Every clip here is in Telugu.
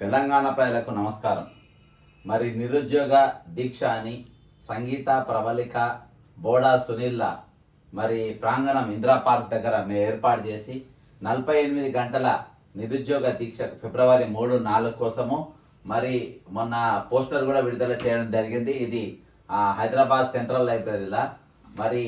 తెలంగాణ ప్రజలకు నమస్కారం. మరి నిరుద్యోగ దీక్ష అని సంగీత ప్రబలిక బోడా సునీల్ల మరి ప్రాంగణం ఇందిరా పార్క్ దగ్గర మేము ఏర్పాటు చేసి నలభై ఎనిమిది గంటల నిరుద్యోగ దీక్ష ఫిబ్రవరి మూడు నాలుగు కోసము మరి మొన్న పోస్టర్ కూడా విడుదల చేయడం జరిగింది. ఇది ఆ, హైదరాబాద్ సెంట్రల్ లైబ్రరీలో. మరి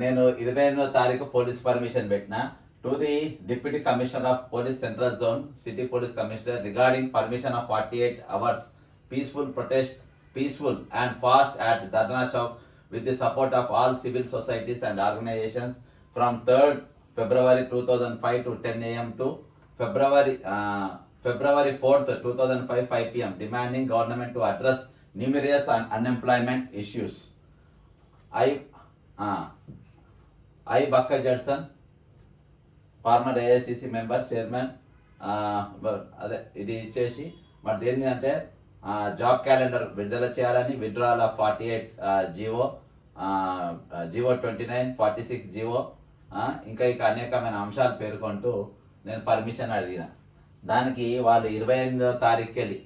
నేను ఇరవై ఎనిమిదో తారీఖు పోలీస్ పర్మిషన్ పెట్టిన. To the deputy commissioner of police central zone city police commissioner regarding permission of forty eight hours peaceful protest peaceful and fast at Dharna Chowk with the support of all civil societies and organizations from 3rd February 2005 to 10 a.m. to February uh, February 4th 2005 5 p.m. demanding government to address numerous un- unemployment issues. I uh, I Bakka Judson former AICC member chairman అదే ఇది ఇచ్చేసి మరి దేని అంటే జాబ్ క్యాలెండర్ విడుదల చేయాలని withdrawal of forty eight GO GO twenty nine forty six GO ఇంకా ఇక అనేకమైన అంశాలు పేర్కొంటూ నేను పర్మిషన్ అడిగిన. దానికి వాళ్ళు ఇరవై ఎనిమిదో తారీఖుకి వెళ్ళి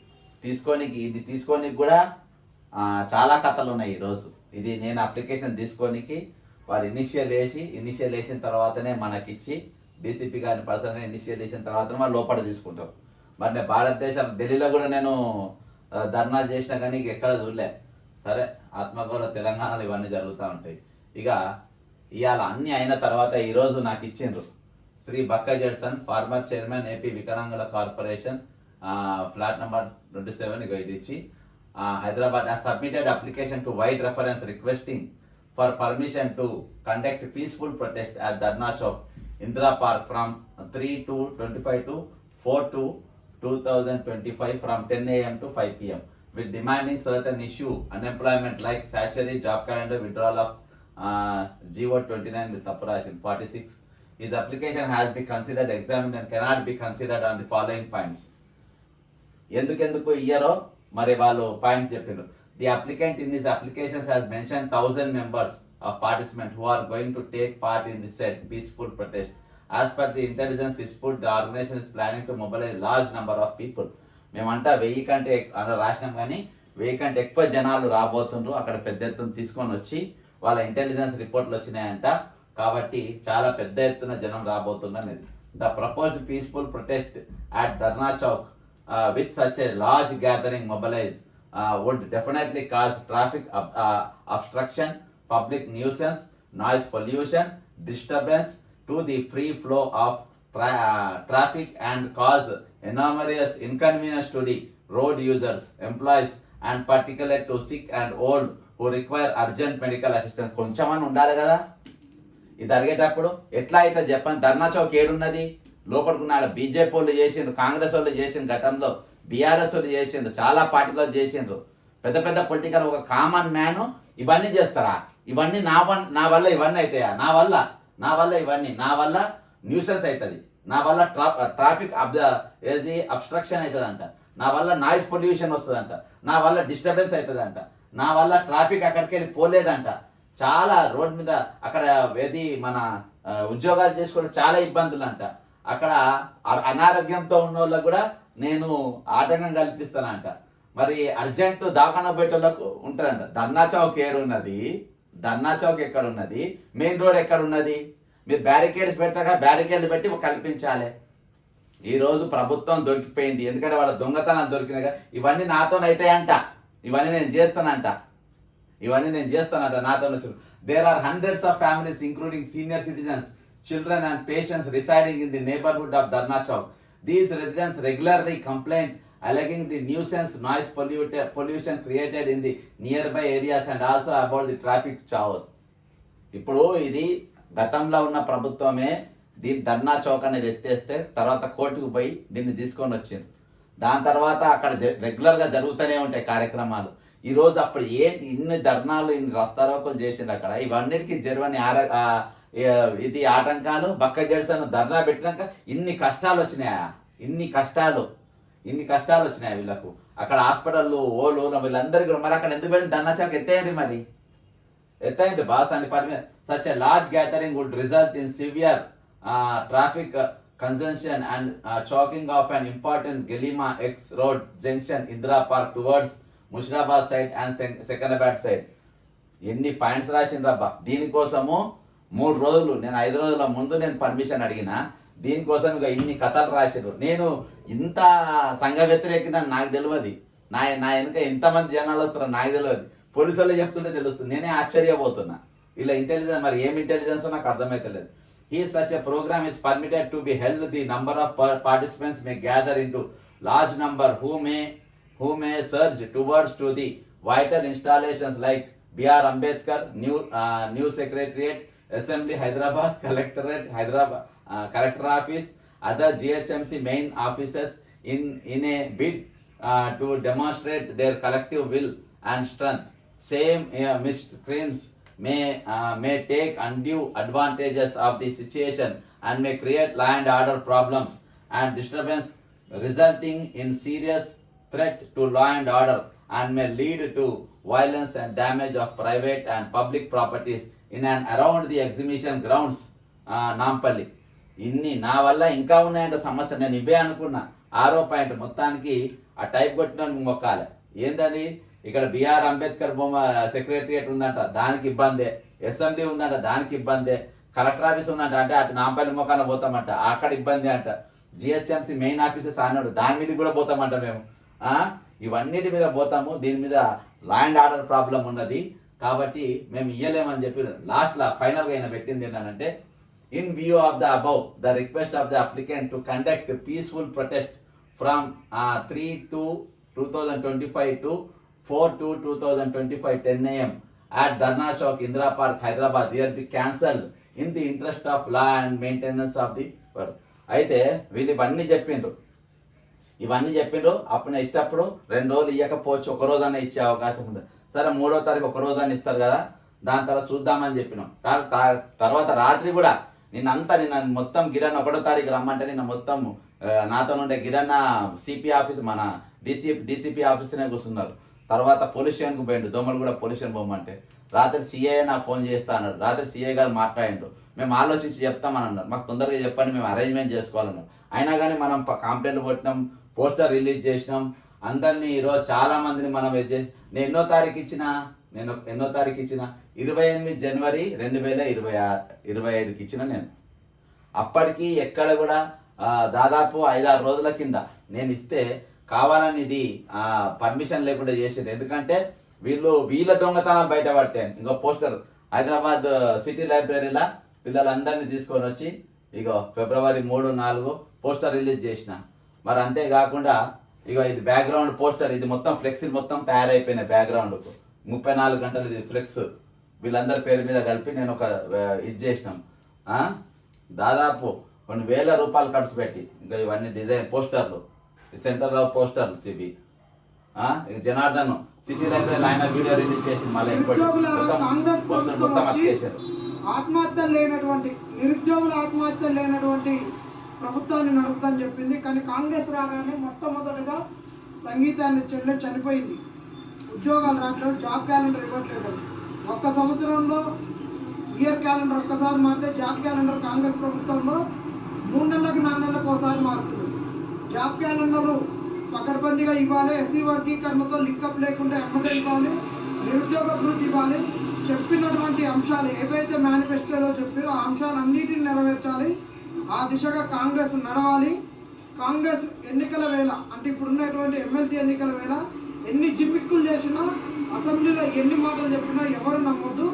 తీసుకోనికి ఇది తీసుకోనికి కూడా చాలా కథలు ఉన్నాయి ఈరోజు ఇది నేను అప్లికేషన్ తీసుకోనికి వాళ్ళు ఇనిషియల్ వేసి ఇనిషియల్ వేసిన తర్వాతనే మనకిచ్చి డీసీపీ గారిని పర్సనల్గా ఇనిషియేట్ చేసిన తర్వాత మనం లోపల తీసుకుంటాం. మరి నేను భారతదేశం ఢిల్లీలో కూడా నేను ధర్నా చేసినా కానీ ఎక్కడ చూడలే. సరే ఆత్మగౌరవ తెలంగాణలో ఇవన్నీ జరుగుతూ ఉంటాయి. ఇక ఇవాళ అన్నీ అయిన తర్వాత ఈరోజు నాకు ఇచ్చిండ్రు. Shri Bakka Judson former chairman AP వికలాంగుల corporation flat number twenty seven ఇక ఇది ఇచ్చి Hyderabad submitted application to vide reference requesting for permission to conduct peaceful protest at Dharna Chowk. Indira park from three two twenty five to four two two thousand twenty five from ten AM to five PM with demanding certain issue unemployment like statutory job calendar withdrawal of uh, GO 29 with suppression 46 his application has been considered examined and cannot be considered on the following points ఎందుకెందుకు ఇయ్యరో మరి వాళ్ళు పాయింట్స్ చెప్పారు the applicant in this applications has mention thousand members of participant who are going to take part in the set peaceful protest as per the intelligence institute the organisation is planning to mobilise large number of people మేమంతా వెయ్యి కంటే అలా రాసినాం కానీ వెయ్యి కంటే ఎక్కువ జనాలు రాబోతుండ్రు. అక్కడ పెద్ద ఎత్తున తీసుకొని వచ్చి వాళ్ళ ఇంటెలిజెన్స్ రిపోర్ట్లు వచ్చినాయంట. కాబట్టి చాలా పెద్ద ఎత్తున జనం రాబోతుందని the proposed peaceful protest at Dharna Chowk with such a large gathering mobilise would definitely cause traffic obstruction public nuisance noise pollution disturbance to the free flow of traffic and cause enormous inconvenience to the road users, employees, and particularly to sick and old who require urgent medical assistance. కొంచెమని ఉండాలి కదా? ఇది అడిగేటప్పుడు ఎట్లా అయితే చెప్పండి ధర్నా చౌక్ ఏడున్నది? లోపడుకున్నాడు బీజేపీ వాళ్ళు చేసిండ్రు కాంగ్రెస్ వాళ్ళు చేసిండ్రు గతంలో బీఆర్ఎస్ వాళ్ళు చేసిండ్రు చాలా పార్టీలో చేసిండ్రు. పెద్ద పెద్ద పొలిటికల్ ఒక కామన్ మ్యాన్ ఇవన్నీ చేస్తారా? ఇవన్నీ నా వన్ నా వల్ల ఇవన్నీ అవుతాయా నా వల్ల నా వల్ల ఇవన్నీ. నా వల్ల న్యూసెన్స్ అవుతుంది నా వల్ల ట్రా ట్రాఫిక్ అబ్ ఏది అబ్స్ట్రక్షన్ అవుతుందంట నా వల్ల నాయిస్ పొల్యూషన్ వస్తుందంట. నా వల్ల డిస్టర్బెన్స్ అవుతుందంట నా వల్ల ట్రాఫిక్ అక్కడికి వెళ్ళి పోలేదంట. చాలా రోడ్ మీద అక్కడ ఏది మన ఉద్యోగాలు చేసుకోవడం చాలా ఇబ్బందులు అంట అక్కడ అనారోగ్యంతో ఉన్న వాళ్ళకు కూడా నేను ఆటంకం కల్పిస్తానంట. మరి అర్జెంటు దాకాన పెట్టేళ్ళకు ఉంటారంట. ధర్నా చౌక్ ఉన్నది ధర్నా చౌక్ ఎక్కడ ఉన్నది మెయిన్ రోడ్ ఎక్కడ ఉన్నది మీరు బ్యారికేడ్స్ పెడతాక బ్యారికేడ్లు పెట్టి కల్పించాలి. ఈరోజు ప్రభుత్వం దొరికిపోయింది. ఎందుకంటే వాళ్ళ దొంగతనం దొరికినాయి కదా. ఇవన్నీ నాతోనైతే అంట ఇవన్నీ నేను చేస్తానంట. ఇవన్నీ నేను చేస్తానంట నాతో వచ్చి there are hundreds of families including senior citizens children and patients residing in the neighbourhood of Dharna Chowk these residents regularly complaint alleging the nuisance noise polluted pollution created in the nearby areas and also about the traffic chaos ఇప్పుడు ఇది గతంలో ఉన్న ప్రభుత్వమే దీని ధర్నా చౌక్ అనేది ఎత్తేస్తే తర్వాత కోర్టుకు పోయి దీన్ని తీసుకొని వచ్చింది. దాని తర్వాత అక్కడ రెగ్యులర్గా జరుగుతూనే ఉంటాయి కార్యక్రమాలు. ఈరోజు అప్పుడు ఏంటి ఇన్ని ధర్నాలు ఇన్ని రస్తారోకలు చేసింది అక్కడ? ఇవన్నిటికీ జరవని ఆర ఇది ఆటంకాలు బక్క జడిసను ధర్నా పెట్టినాక ఇన్ని కష్టాలు వచ్చినాయా? ఇన్ని కష్టాలు. ఇన్ని కష్టాలు వచ్చినాయి వీళ్ళకు. అక్కడ హాస్పిటల్లో ఓలు వీళ్ళందరికీ కూడా మరి అక్కడ ఎందుకు పెట్టి ధర్నా ఎత్తేయండి మరి. ఎత్తైంది బాస్ అండి పర్మి such a large gathering would result in severe traffic congestion and choking of and important గెలిమా X road junction Indira park towards Musheerabad side and and side. ఎన్ని పాయింట్స్ రాసిండ్రబ్బా? దీనికోసము మూడు రోజులు నేను ఐదు రోజుల ముందు నేను పర్మిషన్ అడిగిన దీనికోసం ఇక ఇన్ని కథలు రాశారు నేను ఇంత సంఘ వ్యతిరేకిన నాకు తెలియదు నా నా వెనుక ఎంతమంది జనాలు వస్తారో నాకు తెలియదు పోలీసు వాళ్ళు చెప్తుంటే తెలుస్తుంది. నేనే ఆశ్చర్యపోతున్నా. ఇలా ఇంటెలిజెన్స్ మరి ఏం ఇంటెలిజెన్స్ నాకు అర్థమైతలేదు. ఈ such a programme is permitted to be held the number of participants may gather in to large number who may who may surge towards to the vital installations like B R Ambedkar new new new assembly Hyderabad collectorate Hyderabad collector office, other GHMC main offices in, in a bid uh, to demonstrate their collective will and strength. Same eh, uh, miscreants may, uh, may take undue advantages of the situation and may create law and order problems and disturbance resulting in serious threat to law and order and may lead to violence and damage of private and public properties in and around the exhibition grounds, uh, Nampally. ఇన్ని నా వల్ల ఇంకా ఉన్నాయంట సమస్య నేను ఇవే అనుకున్నా. ఆరో పాయింట్ మొత్తానికి ఆ టైప్ కొట్టడానికి మొక్కాలి. ఏందది ఇక్కడ బిఆర్ అంబేద్కర్ బొమ్మ సెక్రటరియట్ ఉందంట దానికి ఇబ్బందే. అసెంబ్లీ ఉందంట దానికి ఇబ్బందే. కలెక్టర్ ఆఫీస్ ఉందంట అంటే అటు నాంపల్లి మొక్కన పోతామంట అక్కడ ఇబ్బంది అంట. జిహెచ్ఎంసీ మెయిన్ ఆఫీసెస్ అన్నాడు దాని మీద కూడా పోతామంట మేము. ఇవన్నిటి మీద పోతాము దీని మీద లా అండ్ ఆర్డర్ ప్రాబ్లం ఉన్నది. కాబట్టి మేము ఇయ్యలేమని చెప్పి లాస్ట్లో ఫైనల్గా అయినా పెట్టింది ఏంటంటే in view of the above the request of the applicant to conduct peaceful protest from three two two thousand twenty five to four two two thousand twenty five ten AM at Dharna Chowk, Indira Park, Hyderabad they be be in the interest of of law and maintenance of అయితే వీళ్ళు ఇవన్నీ చెప్పిండ్రు. ఇవన్నీ చెప్పిండ్రు. అప్పుడు నేను ఇష్టప్పుడు రెండు రోజులు ఇవ్వకపోవచ్చు ఒక రోజన్నా ఇచ్చే అవకాశం ఉంది. సరే మూడో తారీఖు ఒక రోజన్నా ఇస్తారు కదా. దాని తర్వాత చూద్దామని చెప్పినాం. తా- తర్వాత రాత్రి కూడా నిన్నంతా నిన్న మొత్తం గిరణ్ ఒకటో తారీఖు రమ్మంటే నిన్న మొత్తం నాతో ఉండే గిరన్న సిపి ఆఫీస్ మన డిసి డిసిపి ఆఫీస్నే కూర్చున్నారు. తర్వాత పొల్యూషన్కు పోయిండు. దోమలు కూడా పొల్యూషన్ పోమంటే. రాత్రి సిఐ నాకు ఫోన్ చేస్తా అన్నాడు. రాత్రి సిఐ గారు మాట్లాడిండు. మేము ఆలోచించి చెప్తామని అన్నారు మాకు తొందరగా చెప్పండి మేము అరేంజ్మెంట్ చేసుకోవాలన్నారు అయినా కానీ మనం కంప్లైంట్లు కొట్టినాం పోస్టర్ రిలీజ్ చేసినాం. అందరినీ ఈరోజు చాలా మందిని మనం చేసి నేను ఎన్నో తారీఖు ఇచ్చిన నేను ఎన్నో తారీఖు ఇచ్చిన? ఇరవై ఎనిమిది జనవరి రెండు వేల ఇరవై ఆరు ఇరవై ఐదుకి ఇచ్చిన నేను. అప్పటికి ఎక్కడ కూడా దాదాపు ఐదారు రోజుల కింద నేను ఇస్తే కావాలని ఇది పర్మిషన్ లేకుండా చేసేది. ఎందుకంటే వీళ్ళు వీళ్ళ దొంగతనాలు బయటపడతాయి ఇంకో పోస్టర్ హైదరాబాద్ సిటీ లైబ్రరీలో పిల్లలందరినీ తీసుకొని వచ్చి ఇగో ఫిబ్రవరి మూడు నాలుగు పోస్టర్ రిలీజ్ చేసిన. మరి అంతేకాకుండా ఇగో ఇది బ్యాక్గ్రౌండ్ పోస్టర్ ఇది మొత్తం ఫ్లెక్సీ మొత్తం తయారైపోయినాయి బ్యాక్గ్రౌండ్కు ముప్పై నాలుగు గంటలు ఇది ఫ్లెక్స్. వీళ్ళందరి పేరు మీద కలిపి నేను ఒక ఇది చేసినాం? దాదాపు కొన్ని వేల రూపాయలు ఖర్చు పెట్టి ఇంకా ఇవన్నీ డిజైన్ పోస్టర్లు. సెంటర్లో పోస్టర్లు ఇవి ఆ? ఇక జనార్దన్ సిటీ లైబ్రరీ ఆయన వీడియో రిలీజ్ చేసి మళ్ళీ పోస్టర్ మొత్తం అక్కేశారు ఆత్మహత్యలు లేనటువంటి నిరుద్యోగుల ఆత్మహత్యలు లేనటువంటి ప్రభుత్వాన్ని నడుపుతాని చెప్పింది. కానీ కాంగ్రెస్ రాగానే మొట్టమొదటిగా సంగీతాన్ని చెల్లె చనిపోయింది. ఉద్యోగాలు రావట్లేదు జాబ్ క్యాలెండర్ ఇవ్వట్లేదు. ఒక్క సంవత్సరంలో ఇయర్ క్యాలెండర్ ఒక్కసారి మారితే జాబ్ క్యాలెండర్ కాంగ్రెస్ ప్రభుత్వంలో మూడు నెలలకు నాలుగు నెలలకు ఒకసారి మారుతుంది. జాబ్ క్యాలెండర్ పకడ్బందీగా ఇవ్వాలి ఎస్సీ వర్గీకరణతో లిక్కప్ లేకుండా ఎమ్మటే ఇవ్వాలి నిరుద్యోగ వృద్ధి ఇవ్వాలి. చెప్పినటువంటి అంశాలు ఏవైతే మేనిఫెస్టోలో చెప్పారో ఆ అంశాలన్నిటిని నెరవేర్చాలి. ఆ దిశగా కాంగ్రెస్ నడవాలి. కాంగ్రెస్ ఎన్నికల వేళ అంటే ఇప్పుడున్నటువంటి ఎమ్మెల్సీ ఎన్నికల వేళ ఎన్ని జిమ్మిక్కులు చేసినా అసెంబ్లీలో ఎన్ని మాటలు చెప్పినా ఎవరు నమ్మొద్దు.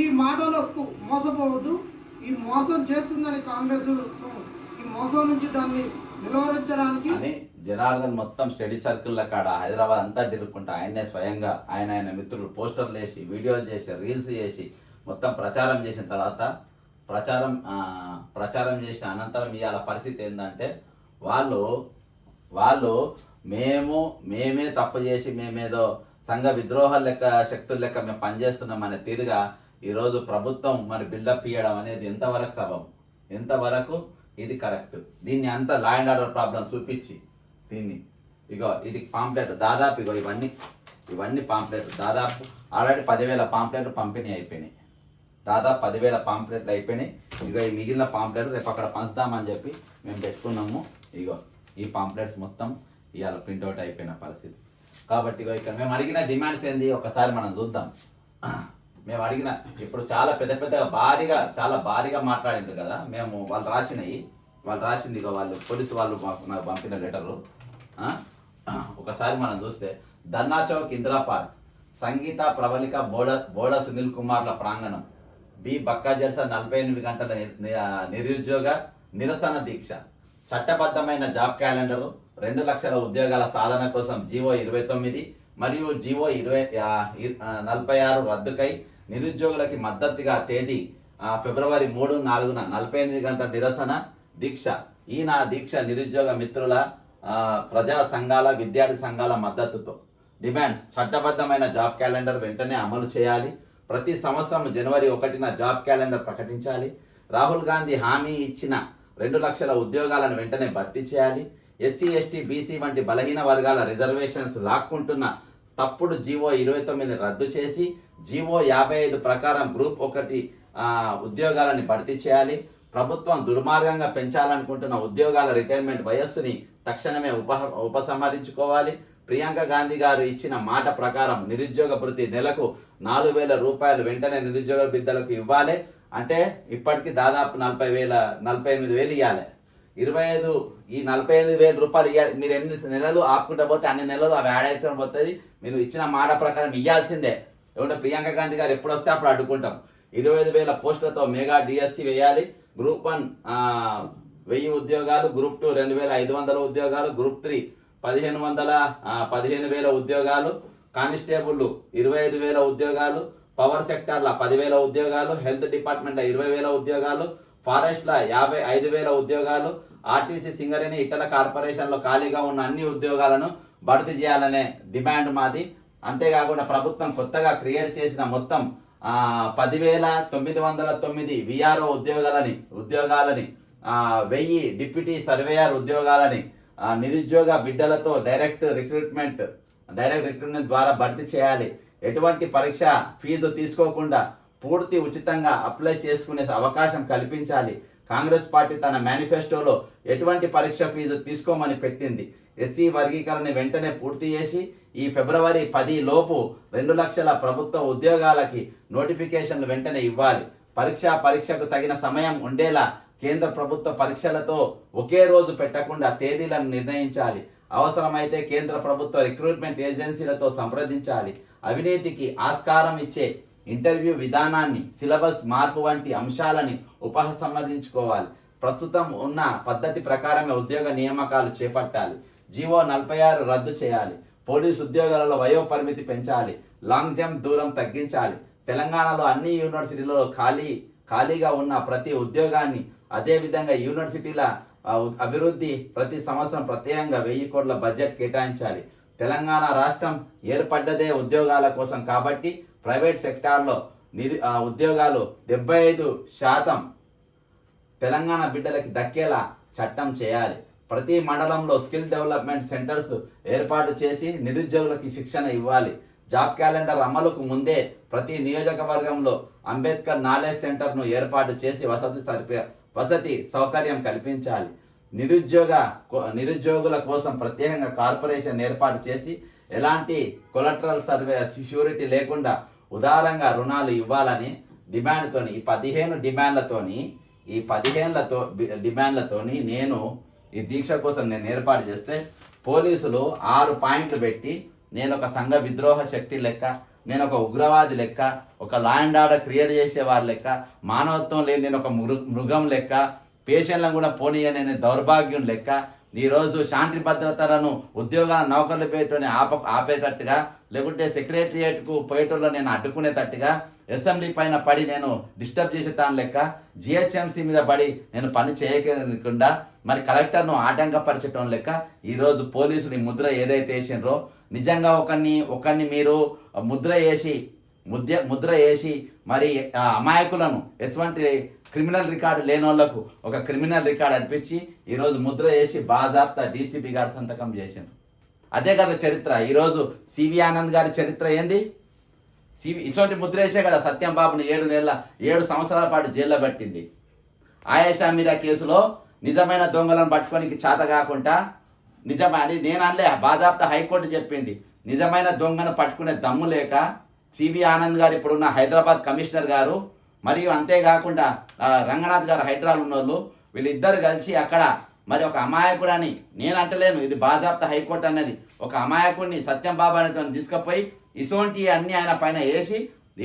ఈ మాటలకు మోసపోవద్దు. ఈ మోసం చేస్తుందని కాంగ్రెస్ ఈ మోసం నుంచి దాన్ని నిలవరించడానికి అని జనార్దన్ మొత్తం స్టడీ సర్కిల్ల కాడ హైదరాబాద్ అంతా తిరుగుకుంటా. ఆయనే స్వయంగా ఆయన ఆయన మిత్రులు పోస్టర్లు వేసి వీడియోలు చేసి రీల్స్ చేసి మొత్తం ప్రచారం చేసిన తర్వాత ప్రచారం ప్రచారం చేసిన అనంతరం ఇవాళ పరిస్థితి ఏంటంటే వాళ్ళు వాళ్ళు మేము మేమే తప్పు చేసి మేమేదో సంఘ విద్రోహాల లెక్క శక్తుల లెక్క మేము పనిచేస్తున్నాం అనే తీరుగా ఈరోజు ప్రభుత్వం మరి బిల్డప్ ఇవ్వడం అనేది ఎంతవరకు సబబు? ఎంతవరకు? ఇది కరెక్ట్. దీన్ని అంత లా అండ్ ఆర్డర్ ప్రాబ్లం చూపించి దీన్ని. ఇగో ఇది పాంప్లెట్ దాదాపు ఇగో ఇవన్నీ ఇవన్నీ పాంప్లెట్. దాదాపు ఆల్రెడీ పదివేల పాంప్లెట్లు పంపిణీ అయిపోయినాయి. దాదాపు పదివేల పాంప్లెట్లు అయిపోయినాయి. ఇగో ఈ మిగిలిన పాంప్లెట్ రేపు అక్కడ పంచుదామని చెప్పి మేము పెట్టుకున్నాము. ఇగో ఈ పాంప్లెట్స్ మొత్తం ఇవాళ ప్రింట్అవుట్ అయిపోయిన పరిస్థితి. కాబట్టి ఇగో ఇక్కడ మేము అడిగిన డిమాండ్స్ ఏంది? ఒకసారి మనం చూద్దాం. మేము అడిగిన ఇప్పుడు చాలా పెద్ద పెద్దగా భారీగా చాలా భారీగా మాట్లాడింది కదా మేము వాళ్ళు రాసినవి వాళ్ళు రాసింది ఇక వాళ్ళు పోలీసు వాళ్ళు మాకు నాకు పంపిన లెటరు ఒకసారి మనం చూస్తే ధన్నా చౌక్ ఇందిరా పార్క్ సంగీత ప్రబలిక బోడ బోడ సునీల్ కుమార్ల ప్రాంగణం బి బక్కా జెర్సా నలభై ఎనిమిది గంటల నిరుద్యోగ నిరసన దీక్ష. చట్టబద్ధమైన జాబ్ క్యాలెండరు రెండు లక్షల ఉద్యోగాల సాధన కోసం జీవో ఇరవై తొమ్మిది మరియు జీవో ఇరవై నలభై ఆరు రద్దుకై నిరుద్యోగులకి మద్దతుగా తేదీ ఫిబ్రవరి మూడు నాలుగున నలభై ఎనిమిది గంటల నిరసన దీక్ష. ఈ నా దీక్ష నిరుద్యోగ మిత్రుల ప్రజా సంఘాల విద్యార్థి సంఘాల మద్దతుతో. డిమాండ్స్ చట్టబద్ధమైన జాబ్ క్యాలెండర్ వెంటనే అమలు చేయాలి. ప్రతి సంవత్సరం జనవరి ఒకటిన జాబ్ క్యాలెండర్ ప్రకటించాలి. రాహుల్ గాంధీ హామీ ఇచ్చిన రెండు లక్షల ఉద్యోగాలను వెంటనే భర్తీ చేయాలి. ఎస్సీ ఎస్టీ బీసీ వంటి బలహీన వర్గాల రిజర్వేషన్స్ లాక్కుంటున్న తప్పుడు జీవో ఇరవై తొమ్మిది రద్దు చేసి జీవో యాభై ఐదు ప్రకారం గ్రూప్ ఒకటి ఉద్యోగాలని భర్తీ చేయాలి. ప్రభుత్వం దుర్మార్గంగా పెంచాలనుకుంటున్న ఉద్యోగాల రిటైర్మెంట్ వయస్సుని తక్షణమే ఉప ఉపసంహరించుకోవాలి. ప్రియాంక గాంధీ గారు ఇచ్చిన మాట ప్రకారం నిరుద్యోగ భృతి నెలకు నాలుగు వేల రూపాయలు వెంటనే నిరుద్యోగ బిడ్డలకు ఇవ్వాలి. అంటే ఇప్పటికి దాదాపు నలభై వేల నలభై ఎనిమిది వేలు ఇవ్వాలి ఇరవై ఐదు ఈ నలభై ఐదు వేల రూపాయలు ఇవ్వాలి మీరు ఎన్ని నెలలు ఆపుకుంటా పోతే అన్ని నెలలు అవి యాడ్ అయితే పోతుంది. మీరు ఇచ్చిన మాట ప్రకారం ఇవ్వాల్సిందే ఏమంటే ప్రియాంక గాంధీ గారు ఎప్పుడు వస్తే అప్పుడు అడ్డుకుంటాం. ఇరవై ఐదు వేల పోస్టులతో మెగా డిఎస్సి వేయాలి. గ్రూప్ వన్ వెయ్యి ఉద్యోగాలు గ్రూప్ టూ రెండు వేల ఐదు వందల ఉద్యోగాలు గ్రూప్ త్రీ పదిహేను వందల పదిహేను వేల ఉద్యోగాలు కానిస్టేబుల్ ఇరవై ఐదు వేల ఉద్యోగాలు పవర్ సెక్టార్ల పదివేల ఉద్యోగాలు హెల్త్ డిపార్ట్మెంట్లో ఇరవై వేల ఉద్యోగాలు ఫారెస్ట్ల యాభై ఐదు వేల ఉద్యోగాలు ఆర్టీసీ సింగరేణి ఇతర కార్పొరేషన్లో ఖాళీగా ఉన్న అన్ని ఉద్యోగాలను భర్తీ చేయాలనే డిమాండ్ మాది. అంతేకాకుండా ప్రభుత్వం కొత్తగా క్రియేట్ చేసిన మొత్తం పదివేల తొమ్మిది వందల తొమ్మిది విఆర్ఓ ఉద్యోగాలని ఉద్యోగాలని వెయ్యి డిప్యూటీ సర్వేయర్ ఉద్యోగాలని నిరుద్యోగ బిడ్డలతో డైరెక్ట్ రిక్రూట్మెంట్ డైరెక్ట్ రిక్రూట్మెంట్ ద్వారా భర్తీ చేయాలి. ఎటువంటి పరీక్ష ఫీజు తీసుకోకుండా పూర్తి ఉచితంగా అప్లై చేసుకునే అవకాశం కల్పించాలి. కాంగ్రెస్ పార్టీ తన మేనిఫెస్టోలో ఎటువంటి పరీక్ష ఫీజు తీసుకోమని పెట్టింది. ఎస్సీ వర్గీకరణ వెంటనే పూర్తి చేసి ఈ ఫిబ్రవరి పది లోపు రెండు లక్షల ప్రభుత్వ ఉద్యోగాలకి నోటిఫికేషన్లు వెంటనే ఇవ్వాలి. పరీక్ష పరీక్షకు తగిన సమయం ఉండేలా కేంద్ర ప్రభుత్వ పరీక్షలతో ఒకే రోజు పెట్టకుండా తేదీలను నిర్ణయించాలి. అవసరమైతే కేంద్ర ప్రభుత్వ రిక్రూట్మెంట్ ఏజెన్సీలతో సంప్రదించాలి. అవినీతికి ఆస్కారం ఇచ్చే ఇంటర్వ్యూ విధానాన్ని సిలబస్ మార్పు వంటి అంశాలని ఉపసంహరించుకోవాలి. ప్రస్తుతం ఉన్న పద్ధతి ప్రకారమే ఉద్యోగ నియామకాలు చేపట్టాలి. జీవో నలభై ఆరు రద్దు చేయాలి. పోలీసు ఉద్యోగాలలో వయో పరిమితి పెంచాలి. లాంగ్ జంప్ దూరం తగ్గించాలి. తెలంగాణలో అన్ని యూనివర్సిటీలలో ఖాళీ ఖాళీగా ఉన్న ప్రతి ఉద్యోగాన్ని అదేవిధంగా యూనివర్సిటీల అభివృద్ధి ప్రతి సంవత్సరం ప్రత్యేకంగా వెయ్యి కోట్ల బడ్జెట్ కేటాయించాలి. తెలంగాణ రాష్ట్రం ఏర్పడ్డదే ఉద్యోగాల కోసం కాబట్టి ప్రైవేట్ సెక్టార్లో నిధి ఉద్యోగాలు డెబ్బై ఐదు శాతం తెలంగాణ బిడ్డలకి దక్కేలా చట్టం చేయాలి. ప్రతి మండలంలో స్కిల్ డెవలప్మెంట్ సెంటర్స్ ఏర్పాటు చేసి నిరుద్యోగులకి శిక్షణ ఇవ్వాలి. జాబ్ క్యాలెండర్ అమలుకు ముందే ప్రతి నియోజకవర్గంలో అంబేద్కర్ నాలెడ్జ్ సెంటర్ను ఏర్పాటు చేసి వసతి సరిపే వసతి సౌకర్యం కల్పించాలి. నిరుద్యోగ కో- నిరుద్యోగుల కోసం ప్రత్యేకంగా కార్పొరేషన్ ఏర్పాటు చేసి ఎలాంటి కొలట్రల్ సర్వే సెక్యూరిటీ లేకుండా ఉదారంగా రుణాలు ఇవ్వాలని డిమాండ్తోని ఈ పదిహేను డిమాండ్లతోని ఈ పదిహేనులతో డిమాండ్లతోని నేను ఈ దీక్ష కోసం నేను ఏర్పాటు చేస్తే పోలీసులు ఆరు పాయింట్లు పెట్టి నేను ఒక సంఘ విద్రోహ శక్తి లెక్క నేను ఒక ఉగ్రవాది లెక్క ఒక లా అండ్ ఆర్డర్ క్రియేట్ చేసేవారి లెక్క మానవత్వం లేని నేను ఒక మృ మృగం లెక్క పేషెంట్లను కూడా పోనీయని దౌర్భాగ్యం లెక్క ఈరోజు శాంతి భద్రతలను ఉద్యోగాల నౌకర్లు పెట్టని ఆప ఆపేటట్టుగా లేకుంటే సెక్రటరియేట్కు పోయేటోళ్ళు నేను అడ్డుకునేటట్టుగా అసెంబ్లీ పైన పడి నేను డిస్టర్బ్ చేసేటాను లెక్క జిహెచ్ఎంసీ మీద పడి నేను పని చేయకుండా మరి కలెక్టర్ను ఆటంకపరిచటం లెక్క ఈరోజు పోలీసులు ఈ ముద్ర ఏదైతే వేసిండ్రో నిజంగా ఒకరిని ఒకరిని మీరు ముద్ర వేసి ముద్ర ముద్ర వేసి మరి అమాయకులను ఎటువంటి క్రిమినల్ రికార్డు లేని వాళ్ళకు ఒక క్రిమినల్ రికార్డు అనిపించి ఈరోజు ముద్ర వేసి బాధాప్త డీసీపీ గారు సంతకం చేసిండ్రు. అదే కదా చరిత్ర. ఈరోజు సివి ఆనంద్ గారి చరిత్ర ఏంది? సివి ఇటువంటి ముద్రేసే కదా సత్యం బాబుని ఏడు నెలల ఏడు సంవత్సరాల పాటు జైల్లో పట్టింది. ఆయేషా మీరా కేసులో నిజమైన దొంగలను పట్టుకోనికి చేత కాకుండా నిజమే అది నేను అనలే బాధాప్త హైకోర్టు చెప్పింది. నిజమైన దొంగను పట్టుకునే దమ్ము లేక సివి ఆనంద్ గారు ఇప్పుడున్న హైదరాబాద్ కమిషనర్ గారు మరియు అంతేకాకుండా రంగనాథ్ గారు హైదరాబాద్ ఉన్నోళ్ళు వీళ్ళిద్దరు కలిసి అక్కడ మరి ఒక అమాయకుడని నేను అంటలేను. ఇది బాధాప్త హైకోర్టు అన్నది. ఒక అమాయకుడిని సత్యం బాబా అనేటువంటి తీసుకుపోయి ఇసోంటి అన్ని ఆయన పైన వేసి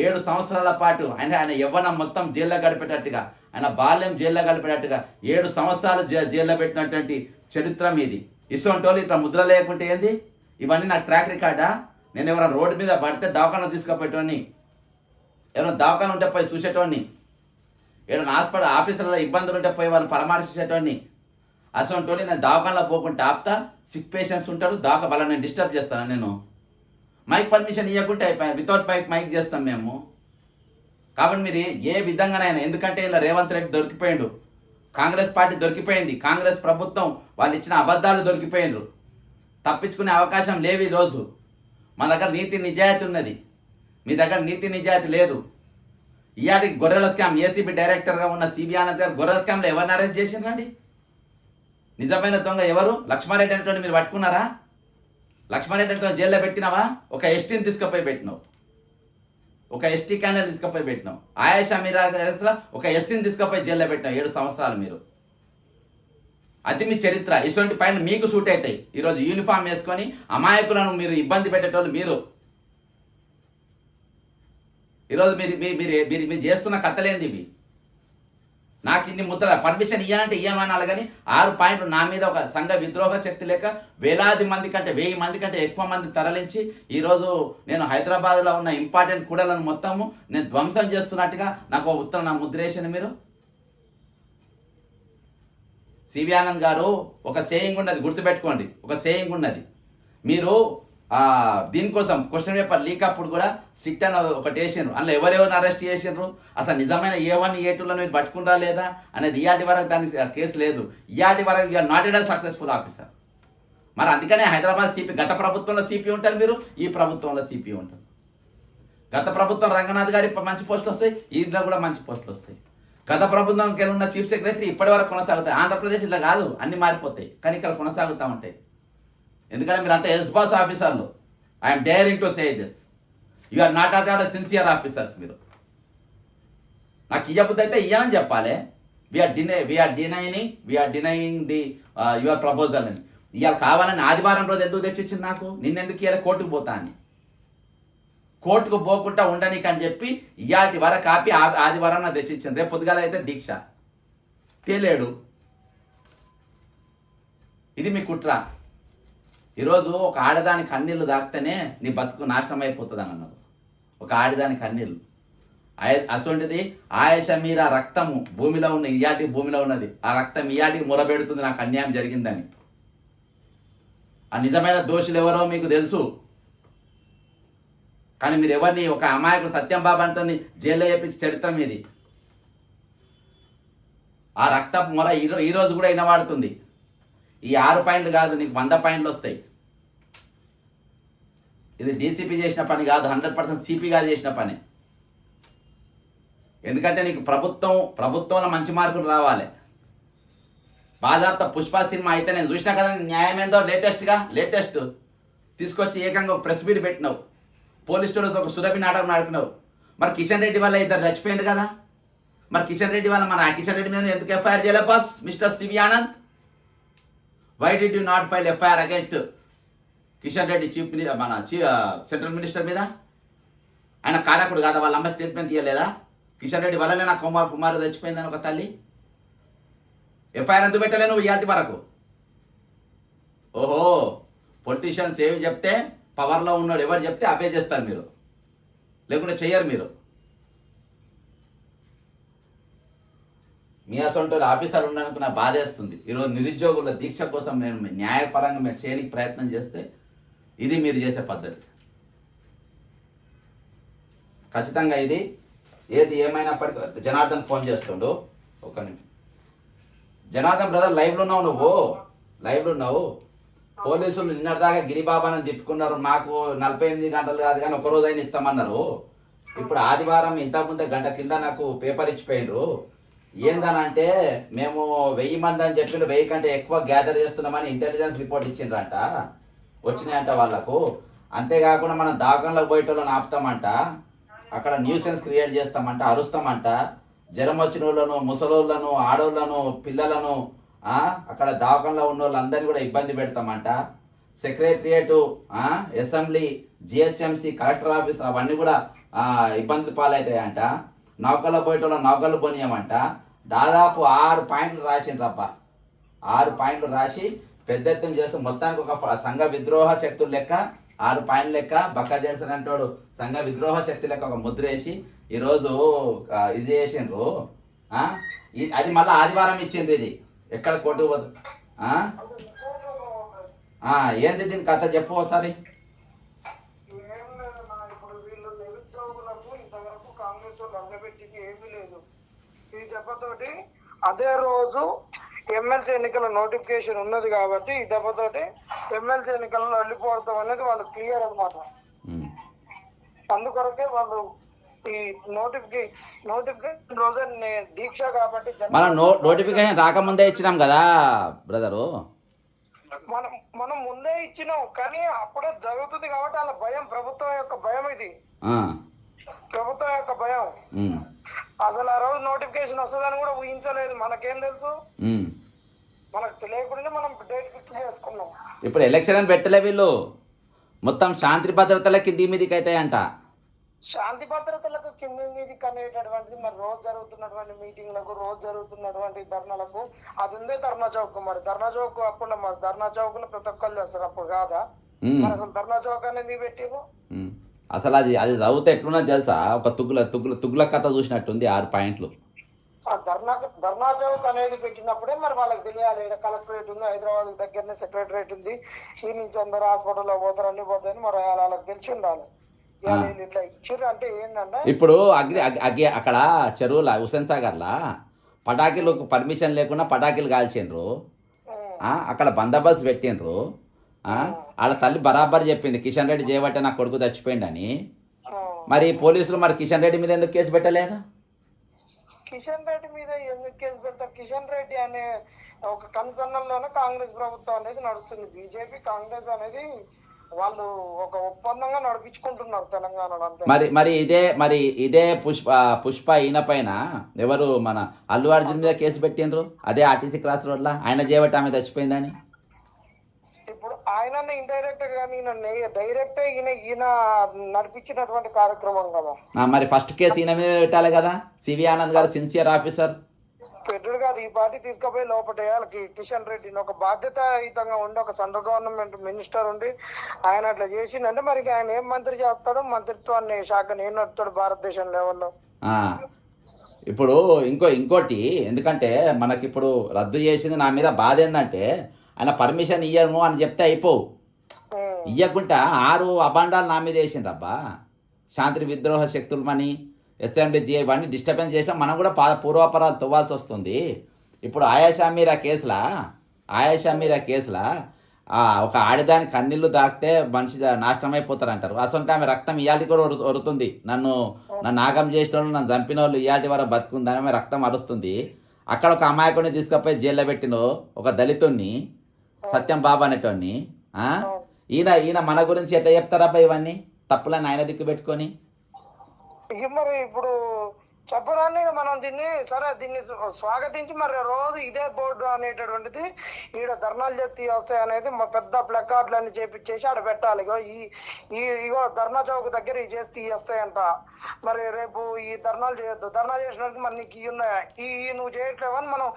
ఏడు సంవత్సరాల పాటు ఆయన ఆయన యవ్వనం మొత్తం జైల్లో గడిపేటట్టుగా ఆయన బాల్యం జైల్లో గడిపేటట్టుగా ఏడు సంవత్సరాలు జై జైల్లో పెట్టినటువంటి చరిత్ర మీది. ఇసోంటి వాళ్ళు ఇట్లా ముద్ర లేకుంటే ఏంది? ఇవన్నీ నాకు ట్రాక్ రికార్డా నేను ఎవరైనా రోడ్డు మీద పడితే దవాఖాన తీసుకుపోయేటోని ఏమైనా దవాఖాన ఉంటే పోయి చూసేటోడిని. ఏదైనా హాస్పిటల్ ఆఫీసులలో ఇబ్బందులు ఉంటే పోయి వాళ్ళని పరామర్శించేటోడిని అసలు నేను దవాఖానలో పోకుండా ఆపుతా సిక్ పేషెంట్స్ ఉంటారు దాకా వాళ్ళని నేను డిస్టర్బ్ చేస్తాను నేను? మైక్ పర్మిషన్ ఇవ్వకుంటే అయిపోయాను వితౌట్ మైక్ మైక్ చేస్తాం మేము. కాబట్టి మీరు ఏ విధంగానైనా ఎందుకంటే ఇలా రేవంత్ రెడ్డి దొరికిపోయిండు. కాంగ్రెస్ పార్టీ దొరికిపోయింది. కాంగ్రెస్ ప్రభుత్వం వాళ్ళు ఇచ్చిన అబద్ధాలు దొరికిపోయిండ్రు. తప్పించుకునే అవకాశం లేవు ఈరోజు. మన దగ్గర నీతి నిజాయితీ ఉన్నది. మీ దగ్గర నీతి నిజాయితీ లేదు. ఇయాటి గొర్రెల స్కామ్ ఏసీబీ డైరెక్టర్గా ఉన్న సిబి ఆనంద్ గారు గొర్రెల స్కామ్లో ఎవరిని అరెస్ట్ చేసిండ్రండి నిజమైన దొంగ ఎవరు? లక్ష్మారెడ్డి అనేటువంటి మీరు పట్టుకున్నారా? లక్ష్మారెడ్డి అనేటువంటి జైల్లో పెట్టినావా? ఒక ఎస్టీని తీసుకుపోయి పెట్టినావు. ఒక ఎస్టీ క్యాండిడేట్ తీసుకుపోయి పెట్టినావు. ఆయేషా మీరా ఒక ఎస్సీని తీసుకుపోయి జైల్లో పెట్టినావు ఏడు సంవత్సరాలు మీరు. అది మీ చరిత్ర. ఇటువంటి పైన మీకు సూట్ అవుతాయి. ఈరోజు యూనిఫామ్ వేసుకొని అమాయకులను మీరు ఇబ్బంది పెట్టేటోళ్ళు మీరు. ఈరోజు మీరు మీ- మీరు మీరు మీరు చేస్తున్న కథలేంది ఇవి? నాకు ఇన్ని ముద్ర పర్మిషన్ ఇయ్యాలంటే ఇయ్యమనాలి కానీ ఆరు పాయింట్లు నా మీద ఒక సంఘ విద్రోహ శక్తి లేక వేలాది మంది కంటే వెయ్యి మంది కంటే ఎక్కువ మంది తరలించి ఈరోజు నేను హైదరాబాద్లో ఉన్న ఇంపార్టెంట్ కూడలను మొత్తము నేను ధ్వంసం చేస్తున్నట్టుగా నాకు ఒక ఉత్తరం నా ముద్రేషన్ మీరు? సివి ఆనంద్ గారు ఒక సేయింగ్ ఉన్నది గుర్తుపెట్టుకోండి. ఒక సేయింగ్ ఉన్నది. మీరు దీనికోసం క్వశ్చన్ పేపర్ లీక్ అప్పుడు కూడా సిట్ అని ఒకటి వేసిండ్రు. అందులో ఎవరెవరిని అరెస్ట్ చేసిండ్రు? అసలు నిజమైన ఏ వన్ ఏ టూలను మీరు పట్టుకుంటారా లేదా? అనేది ఇయాటి వరకు దానికి కేసు లేదు. ఇయాటి వరకు you are not a successful officer మరి అందుకనే హైదరాబాద్ సిపి గత ప్రభుత్వంలో సిపి ఉంటారు మీరు ఈ ప్రభుత్వంలో సిపి ఉంటారు. గత ప్రభుత్వం రంగనాథ్ గారి మంచి పోస్టులు వస్తాయి ఇంట్లో కూడా మంచి పోస్టులు వస్తాయి. గత ప్రభుత్వంకి ఉన్న చీఫ్ సెక్రటరీ ఇప్పటి వరకు కొనసాగుతాయి. ఆంధ్రప్రదేశ్ ఇలా కాదు అన్ని మారిపోతాయి. కానీ ఇక్కడ కొనసాగుతూ ఉంటాయి. ఎందుకంటే మీరు అంతా ఎస్బాస్ ఆఫీసర్లు. I'm daring to say this you are not at are sincere officers మీరు. నాకు ఇవ్వబుద్ధి అయితే ఇయ్యమని చెప్పాలి. We are deny we are denying we are denying the your proposal అని. ఇవాళ కావాలని ఆదివారం రోజు ఎందుకు తెచ్చిచ్చింది నాకు? నిన్నెందుకు ఇవాళ కోర్టుకు పోతా అని. కోర్టుకు పోకుండా ఉండనీకి అని చెప్పి ఇవాటి వరకు కాపీ ఆ- ఆదివారం నాకు తెచ్చిచ్చింది. రేపు పొద్దుగాల అయితే దీక్ష. తేలేడు. ఇది మీ కుట్ర. ఈరోజు ఒక ఆడదాని కన్నీళ్ళు దాకితేనే నీ బతుకు నాశనం అయిపోతుంది అని అన్నారు ఒక ఆడదాని కన్నీళ్ళు ఆయ- అసొంటిది ఆయేష మీర రక్తము భూమిలో ఉన్న ఇయాటి భూమిలో ఉన్నది. ఆ రక్తం ఇయాటికి మొరబెడుతుంది నాకు అన్యాయం జరిగిందని. ఆ నిజమైన దోషులు ఎవరో మీకు తెలుసు. కానీ మీరు ఎవరిని ఒక అమాయకుడు సత్యం బాబాతో జైల్లో చేపించి చరిత్ర మీది. ఆ రక్త మొర ఈరోజు ఈరోజు కూడా వినవాడుతుంది ఈ ఆరు పాయింట్లు కాదు నీకు వంద పాయింట్లు వస్తాయి. ఇది డీసీపీ చేసిన పని కాదు హండ్రెడ్ పర్సెంట్ సిపి గారు చేసిన పని. ఎందుకంటే నీకు ప్రభుత్వం ప్రభుత్వంలో మంచి మార్కులు రావాలి. బాధాప్త పుష్ప సినిమా అయితే నేను చూసినా కదా న్యాయం ఏందో లేటెస్ట్గా లేటెస్ట్. తీసుకొచ్చి ఏకంగా ఒక ప్రెస్ మీట్ పెట్టినావు. పోలీస్ స్టేషన్ ఒక సురభి నాటకం నడిపినావు మరి కిషన్ రెడ్డి వల్ల ఇద్దరు చచ్చిపోయింది కదా. మరి కిషన్ రెడ్డి వల్ల మన ఆ కిషన్ రెడ్డి మీద ఎందుకు ఎఫ్ఐఆర్ చేయలే boss? Mister CV Anand? Why did you not file FIR against Kishan Reddy chief mini మన చీ- సెంట్రల్ మినిస్టర్ మీద? ఆయన కారకుడు కాదా? వాళ్ళ అమ్మ స్టేట్మెంట్ ఇవ్వలేదా కిషన్ రెడ్డి వల్లనే నా కుమార్ కుమార్ చచ్చిపోయిందని ఒక తల్లి? ఎఫ్ఐఆర్ ఎందుకు పెట్టలే నువ్వు ఇయాల్టి వరకు? ఓహో పొలిటీషియన్స్ ఏమి చెప్తే పవర్లో ఉన్నాడు. ఎవరు చెప్తే అవే చేస్తారు మీరు. లేకుంటే చెయ్యరు మీరు. మీ అసొంటి ఆఫీసర్ ఉండడానికి నాకు బాధేస్తుంది ఈరోజు నిరుద్యోగుల దీక్ష కోసం నేను న్యాయపరంగా మేము చేయడానికి ప్రయత్నం చేస్తే ఇది మీరు చేసే పద్ధతి. ఖచ్చితంగా ఇది ఏది ఏమైనప్పటికీ జనార్దన్ ఫోన్ చేస్తుండు. ఒక నిమిషం. జనార్దన్ బ్రదర్ లైవ్లో ఉన్నావు నువ్వు? లైవ్లో ఉన్నావు? పోలీసులు నిన్నటిదాకా గిరిబాబాని తిప్పుకున్నారు. మాకు నలభై ఎనిమిది గంటలు కాదు కానీ ఒక రోజు అయినా ఇస్తామన్నారు. ఇప్పుడు ఆదివారం ఇంతకుముందే గంట కింద నాకు పేపర్ ఇచ్చిపోయిండ్రు. ఏందనంటే మేము వెయ్యి మంది అని చెప్పి వెయ్యి కంటే ఎక్కువ గ్యాదర్ చేస్తున్నామని ఇంటెలిజెన్స్ రిపోర్ట్ ఇచ్చిండ్రంట. వచ్చినాయంట వాళ్ళకు. అంతేకాకుండా మనం దాకంలోకి పోయేటోళ్ళని ఆపుతామంట. అక్కడ న్యూసెన్స్ క్రియేట్ చేస్తామంట అరుస్తామంట. జ్వరం వచ్చిన వాళ్ళను ముసలోళ్ళను ఆడోళ్ళను పిల్లలను అక్కడ దావకంలో ఉన్న వాళ్ళందరినీ కూడా ఇబ్బంది పెడతామంట. Secretariat assembly GHMC collector office అవన్నీ కూడా ఆ, ఇబ్బందులు పాలవుతాయంట. నౌకల్లో బయటలో నౌకలు పోనీయమంట దాదాపు ఆరు పాయింట్లు రాసిండ్రప్ప ఆరు పాయింట్లు రాసి పెద్ద ఎత్తున చేస్తూ మొత్తానికి ఒక సంఘ విద్రోహ శక్తులు లెక్క ఆరు పాయింట్ లెక్క బక్క జెన్సన్ అంటాడు సంఘ విద్రోహ శక్తి లెక్క ఒక ముద్ర వేసి ఈరోజు ఇది చేసిండ్రు. అది మళ్ళీ ఆదివారం ఇచ్చిండ్రు ఇది. ఎక్కడ కొట్టుకోదు ఏంది దీని కథ చెప్పు ఒకసారి ఏం లేదన్నా ఇప్పుడు వీళ్ళు నిరుద్యోగులకు ఇంతవరకు కాంగ్రెస్ వాళ్ళు అందబెట్టింది ఏమీ లేదు ఈ దెబ్బతోటి అదే రోజు ఎమ్మెల్సీ ఎన్నికల నోటిఫికేషన్ ఉన్నది కాబట్టి ఈ దెబ్బతోటి ఎమ్మెల్సీ ఎన్నికల్లో వెళ్ళిపోవడం అనేది వాళ్ళు క్లియర్ అన్నమాట. ఉమ్. అందుకొరకే వాళ్ళు ఈ నోటిఫికే నోటిఫికేషన్ రోజే దీక్ష కాబట్టి మనం నోటిఫికేషన్ రాకముందే ఇచ్చినాం కదా బ్రదరు. మనం మనం ముందే ఇచ్చినాం కానీ అప్పుడే జరుగుతుంది కాబట్టి వాళ్ళ భయం ప్రభుత్వం యొక్క భయం ఇది. ప్రభుత్వం యొక్క భయం. అసలు ఆ రోజు నోటిఫికేషన్ వస్తుందని కూడా ఊహించలేదు. మనకేం తెలుసు. మనకు తెలియకుండా మనం డేట్ ఫిక్స్ చేసుకున్నాం. ఇప్పుడు ఎలక్షన్ అని పెట్టలే వీళ్ళు. మొత్తం శాంతి భద్రతల కింది మీదికి అవుతాయంట శాంతి భద్రతలకు కింద మీది కనేటటువంటిది మరి రోజు జరుగుతున్నటువంటి మీటింగ్లకు రోజు జరుగుతున్నటువంటి ధర్నాలకు అది ఉందే ధర్నా చౌక్ మరి. ధర్నా చౌక్ అప్పుడు మరి. ధర్నా చౌక్లో ప్రతి ఒక్కళ్ళు చేస్తారు. అప్పుడు కాదా? మరి అసలు ధర్నా చౌక్ అనేది పెట్టిరు. అసలు అది అది చదివితే ఎట్లున్నది తెలుసా? ఒక తుగ్గుల తుగ్గుల తుగ్గుల కథ చూసినట్టుంది ఆరు పాయింట్లు. ధర్నా ధర్నా చౌక్ అనేది పెట్టినప్పుడే మరి వాళ్ళకి తెలియాలి. ఇక్కడ కలెక్టరేట్ ఉంది హైదరాబాద్ దగ్గరనే సెక్రటరేట్ ఉంది. ఈ నుంచి అందరు హాస్పిటల్లో పోతారు అన్ని పోతాయని మరి వాళ్ళకి తెలిసి ఉండాలి. ఇట్లా ఇచ్చిర్రు అంటే ఏంటంటే ఇప్పుడు అగ్ని అగ్- అగ్గి అక్కడ చెరువుల హుసేన్ సాగర్లా పటాకీలు పర్మిషన్ లేకుండా పటాకీలు కాల్చిండ్రు. అక్కడ బందోబస్తు పెట్టిండ్రు. వాళ్ళ తల్లి బరాబర్ చెప్పింది కిషన్ రెడ్డి చేయబట్టే నా కొడుకు చచ్చిపోయిండని. మరి పోలీసులు మరి కిషన్ రెడ్డి మీద ఎందుకు కేసు పెట్టలేదా? కిషన్ రెడ్డి మీద ఎందుకు కేసు పెడతారు? కిషన్ రెడ్డి అనే ఒక కన్సర్న్లోనే కాంగ్రెస్ ప్రభుత్వం అనేది నడుస్తుంది. బీజేపీ కాంగ్రెస్ అనేది వాళ్ళు ఒక ఒప్పందంగా నడిపించుకుంటున్నారు తెలంగాణలో అంతే. మరి మరి ఇదే మరి ఇదే పుష్ప పుష్ప ఈయన పైన ఎవరు మన అల్లు అర్జున్ మీద కేసు పెట్టిండ్రు? అదే ఆర్టీసీ క్రాస్ రోడ్లా? ఆయన చేయబట్టి ఆమె చచ్చిపోయిందని? ఆయన ఇండైరెక్ట్గా డైరెక్ట్ ఈయన ఈయన నడిపించినటువంటి కార్యక్రమం కదా. మరి ఫస్ట్ కేసు ఈయన మీద పెట్టాలి కదా? సివి ఆనంద్ గారు సిన్సియర్ ఆఫీసర్ పెట్టుడు కాదు ఈ పార్టీ తీసుకుపోయి లోపటేయాలి కి- కిషన్ రెడ్డిని ఒక బాధ్యతాయుతంగా ఉండి ఒక సెంట్రల్ గవర్నమెంట్ మినిస్టర్ ఉండి ఆయన అట్లా చేసిండంటే మరి ఆయన ఏం మంత్రి చేస్తాడు? మంత్రిత్వాన్ని శాఖ నేను నడుపుతాడు భారతదేశం లెవెల్లో. ఇప్పుడు ఇంకో ఇంకోటి ఎందుకంటే మనకి ఇప్పుడు రద్దు చేసింది నా మీద బాధ ఏంటంటే ఆయన పర్మిషన్ ఇయ్యము అని చెప్తే అయిపోవు. ఉమ్. ఇయ్యకుంటా ఆరు అబాండాలు నా మీద వేసిండ్రబ్బా. శాంతి విద్రోహ శక్తులమని ఎస్ఎండి జి ఇవన్నీ డిస్టర్బెన్స్ చేసినా మనం కూడా పా పూర్వాపరాలు తవ్వాల్సి వస్తుంది. ఇప్పుడు ఆయాషా మీరా కేసులా ఆయాషా మీరా కేసులా ఒక ఆడదాని కన్నీళ్ళు దాకితే మనిషి నాశనం అయిపోతారు అంటారు అసలు ఆమె రక్తం ఇయాలి కూడా ఒరు- ఒరుతుంది. నన్ను నన్ను ఆగం చేసిన వాళ్ళు నన్ను చంపిన వాళ్ళు ఇయాటి వరకు బతుకుందని ఆమె రక్తం అరుస్తుంది. అక్కడ ఒక అమాయకుడిని తీసుకుపోయి జైల్లో పెట్టిన ఒక దళితుణ్ణి. సత్యం బాబా అనేటోడిని ఆ? ఈయన ఈయన మన గురించి ఎట్లా చెప్తారబ్బా ఇవన్నీ? తప్పులని ఆయన దిక్కు పెట్టుకొని? మరి ఇప్పుడు చెప్పడాన్ని ఇక మనం దీన్ని సరే దీన్ని స్వ- స్వాగతించి మరి రోజు ఇదే బోర్డు అనేటటువంటిది ఈడ ధర్నాలు చేసి వస్తాయి అనేది మా పెద్ద ప్లకార్డులు అన్ని చేపించేసి ఆడ పెట్టాలి. ఇగో ఈ ఈ ఇగో ధర్నా చౌక్ దగ్గర ఈ ఇవి వస్తాయంట. మరి రేపు ఈ ధర్నాలు చేయొద్దు. ధర్నా చేసినట్టు మరి నీకు ఇవి ఉన్నాయా? ఈ ఈ నువ్వు చేయట్లేవని మనం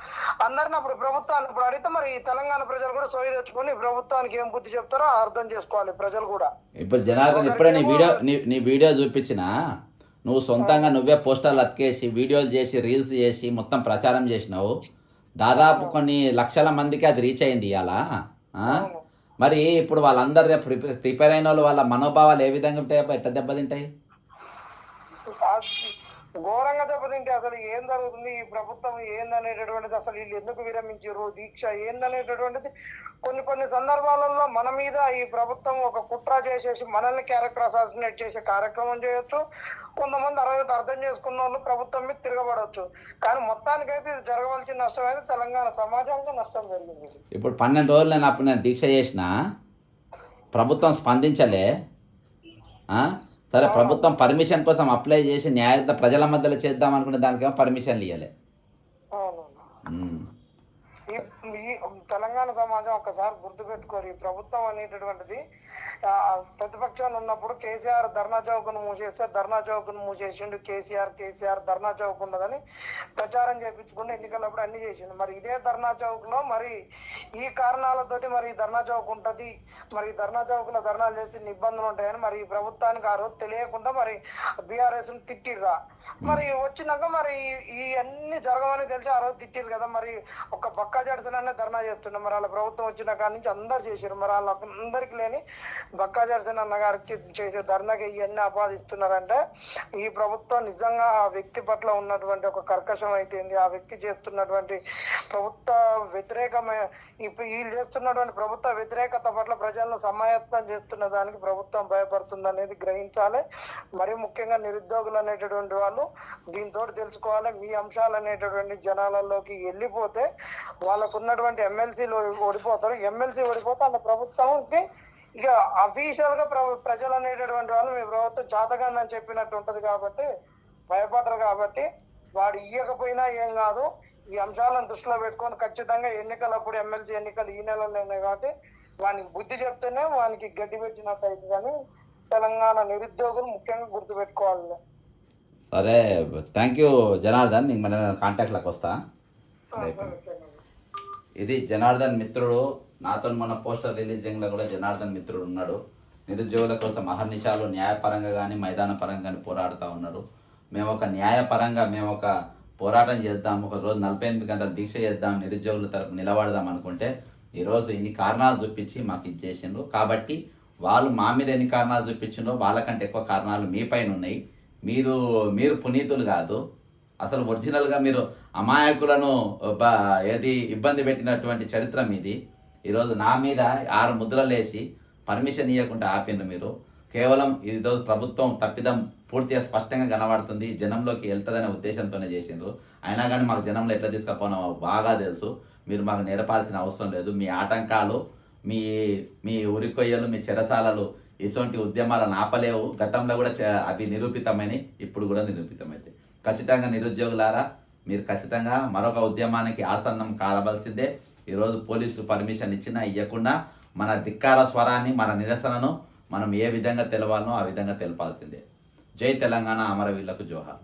అందరిని అప్పుడు ప్రభుత్వాన్ని ఇప్పుడు అడిగితే మరి ఈ తెలంగాణ ప్రజలు కూడా సోయి తెచ్చుకొని ఈ ప్రభుత్వానికి ఏం బుద్ధి చెప్తారో అర్థం చేసుకోవాలి ప్రజలు కూడా. ఇప్పుడు జనార్దన్ ఇప్పుడే నీ వీడియో నీ వీడియో చూపించిన నువ్వు సొంతంగా నువ్వే పోస్టర్లు అతికేసి వీడియోలు చేసి రీల్స్ చేసి మొత్తం ప్రచారం చేసినావు. దాదాపు కొన్ని లక్షల మందికి అది రీచ్ అయింది ఇవాళ మరి ఇప్పుడు వాళ్ళందరూ రేపు ప్రిపేర్ అయిన వాళ్ళు వాళ్ళ మనోభావాలు ఏ విధంగా ఉంటాయి ఎట్లా దెబ్బతింటాయి? ఘోరంగా దెబ్బతింటే అసలు ఏం జరుగుతుంది? ఈ ప్రభుత్వం ఏందనేటటువంటిది అసలు వీళ్ళు ఎందుకు విరమించారు దీక్ష ఏందనేటటువంటిది కొన్ని కొన్ని సందర్భాలలో మన మీద ఈ ప్రభుత్వం ఒక కుట్ర చేసేసి మనల్ని క్యారెక్టర్ అసాసినేట్ చేసే కార్యక్రమం చేయొచ్చు. కొంతమంది అరవై అర్థం చేసుకున్న వాళ్ళు ప్రభుత్వం మీద తిరగబడవచ్చు కానీ మొత్తానికైతే ఇది జరగవలసిన నష్టం అయితే తెలంగాణ సమాజానికి నష్టం జరిగింది. ఇప్పుడు పన్నెండు రోజులు నేను అప్పుడు నేను దీక్ష చేసిన ప్రభుత్వం స్పందించలే సరే ప్రభుత్వం పర్మిషన్ కోసం అప్లై చేసి న్యాయ ప్రజల మధ్యలో చేద్దాం అనుకునే దానికేమో పర్మిషన్లు ఇవ్వలే అవును ఉమ్. ఈ ఈ తెలంగాణ సమాజం ఒక్కసారి గుర్తుపెట్టుకోరు. ఈ ప్రభుత్వం అనేటటువంటిది ఆ, ప్రతిపక్షాలు ఉన్నప్పుడు కేసీఆర్ ధర్నా చౌక్ను మూసేస్తే ధర్నా చౌక్ను మూసేసిండు కేసీఆర్. కేసీఆర్ ధర్నా చౌక్ ఉన్నదని ప్రచారం చేయించుకుంటూ ఎన్నికలప్పుడు అన్ని చేసిండు. మరి ఇదే ధర్నా చౌక్లో మరి ఈ కారణాలతోటి మరి ధర్నా చౌక్ ఉంటుంది. మరి ధర్నా చౌక్లో ధర్నాలు చేసి ఇబ్బందులు ఉంటాయని మరి ఈ ప్రభుత్వానికి ఆ రోజు తెలియకుండా మరి బీఆర్ఎస్ను తిట్టిర్రా. మరి వచ్చినాక మరి ఇవన్నీ జరగవని తెలిసి ఆ రోజు తిట్టిరు కదా. మరి ఒక బక్క జడ్సన్ అనే ధర్నా చేస్తుండే. మరి వాళ్ళ ప్రభుత్వం వచ్చిన కాడి నుంచి అందరు చేసారు మరి వాళ్ళ అందరికి లేని బక్కా జర్సన్ అన్న గారికి చేసే ధర్నాకి ఇవన్నీ ఆపాదిస్తున్నారంటే ఈ ప్రభుత్వం నిజంగా ఆ వ్యక్తి పట్ల ఉన్నటువంటి ఒక కర్కశం అయితేంది ఆ వ్యక్తి చేస్తున్నటువంటి ప్రభుత్వ వ్యతిరేకమైన ఇప్పుడు వీళ్ళు చేస్తున్నటువంటి ప్రభుత్వ వ్యతిరేకత పట్ల ప్రజలను సమాయత్తం చేస్తున్న దానికి ప్రభుత్వం భయపడుతుంది అనేది గ్రహించాలి. మరి ముఖ్యంగా నిరుద్యోగులు అనేటటువంటి వాళ్ళు దీంతో తెలుసుకోవాలి. మీ అంశాలు అనేటటువంటి జనాలలోకి వెళ్ళిపోతే వాళ్ళకు ఉన్నటువంటి ఎమ్మెల్సీలు ఓడిపోతారు. ఎమ్మెల్సీ ఓడిపోతే వాళ్ళ ప్రభుత్వంకి ఇక అఫీషియల్గా ప్రజలు అనేటటువంటి వాళ్ళు మీ ప్రభుత్వం చాతకందని చెప్పినట్టు ఉంటది కాబట్టి భయపడరు కాబట్టి వాడు ఇయ్యకపోయినా ఏం కాదు. ఈ అంశాలను దృష్టిలో పెట్టుకొని ఖచ్చితంగా ఎన్నికలప్పుడు ఎమ్మెల్సీ ఎన్నికలు ఈ నెలలో ఉన్నాయి కాబట్టి వానికి బుద్ధి చెప్తేనే వానికి గడ్డి పెట్టినట్టు అవుతుంది కానీ తెలంగాణ నిరుద్యోగులు ముఖ్యంగా గుర్తుపెట్టుకోవాలి. సరే థ్యాంక్ యూ జనార్దన్. నీకు మన కాంటాక్ట్లోకి వస్తా. ఇది జనార్దన్ మిత్రుడు. నాతో మన పోస్టర్ రిలీజింగ్లో కూడా జనార్దన్ మిత్రుడు ఉన్నాడు. నిరుద్యోగుల కోసం అహర్నిశాలు న్యాయపరంగా కానీ మైదాన పరంగా కానీ పోరాడుతూ ఉన్నారు మేము ఒక న్యాయపరంగా మేము ఒక పోరాటం చేద్దాం ఒక రోజు నలభై ఎనిమిది గంటలు దీక్ష చేద్దాం నిరుద్యోగుల తరపు నిలబడదాం అనుకుంటే ఈరోజు ఇన్ని కారణాలు చూపించి మాకు ఇచ్చేసిండ్రు కాబట్టి వాళ్ళు మా మీద ఎన్ని కారణాలు చూపించిండ్రో వాళ్ళకంటే ఎక్కువ కారణాలు మీ పైన ఉన్నాయి. మీరు మీరు పునీతులు కాదు. అసలు ఒరిజినల్గా మీరు అమాయకులను బ- ఏది ఇబ్బంది పెట్టినటువంటి చరిత్ర మీది. ఈరోజు నా మీద ఆరు ముద్రలు వేసి పర్మిషన్ ఇవ్వకుండా ఆపిండ్రు మీరు. కేవలం ఈరోజు ప్రభుత్వం తప్పిదం పూర్తిగా స్పష్టంగా కనబడుతుంది. జనంలోకి వెళ్తుందనే ఉద్దేశంతోనే చేసిండ్రు. అయినా కానీ మాకు జనంలో ఎట్లా తీసుకపోనో బాగా తెలుసు. మీరు మాకు నేర్పాల్సిన అవసరం లేదు. మీ ఆటంకాలు మీ మీ ఉరికొయ్యలు మీ చెరసాలలు ఇటువంటి ఉద్యమాలను ఆపలేవు. గతంలో కూడా అవి నిరూపితమని ఇప్పుడు కూడా నిరూపితమైతే. ఖచ్చితంగా నిరుద్యోగులారా మీరు ఖచ్చితంగా మరొక ఉద్యమానికి ఆసన్నం కావలసిందే ఈరోజు పోలీసులు పర్మిషన్ ఇచ్చినా ఇవ్వకుండా మన ధిక్కార స్వరాన్ని మన నిరసనను మనం ఏ విధంగా తెలవాలనో ఆ విధంగా తెలపాల్సిందే. జై తెలంగాణ అమరవీళ్ళకు జోహార్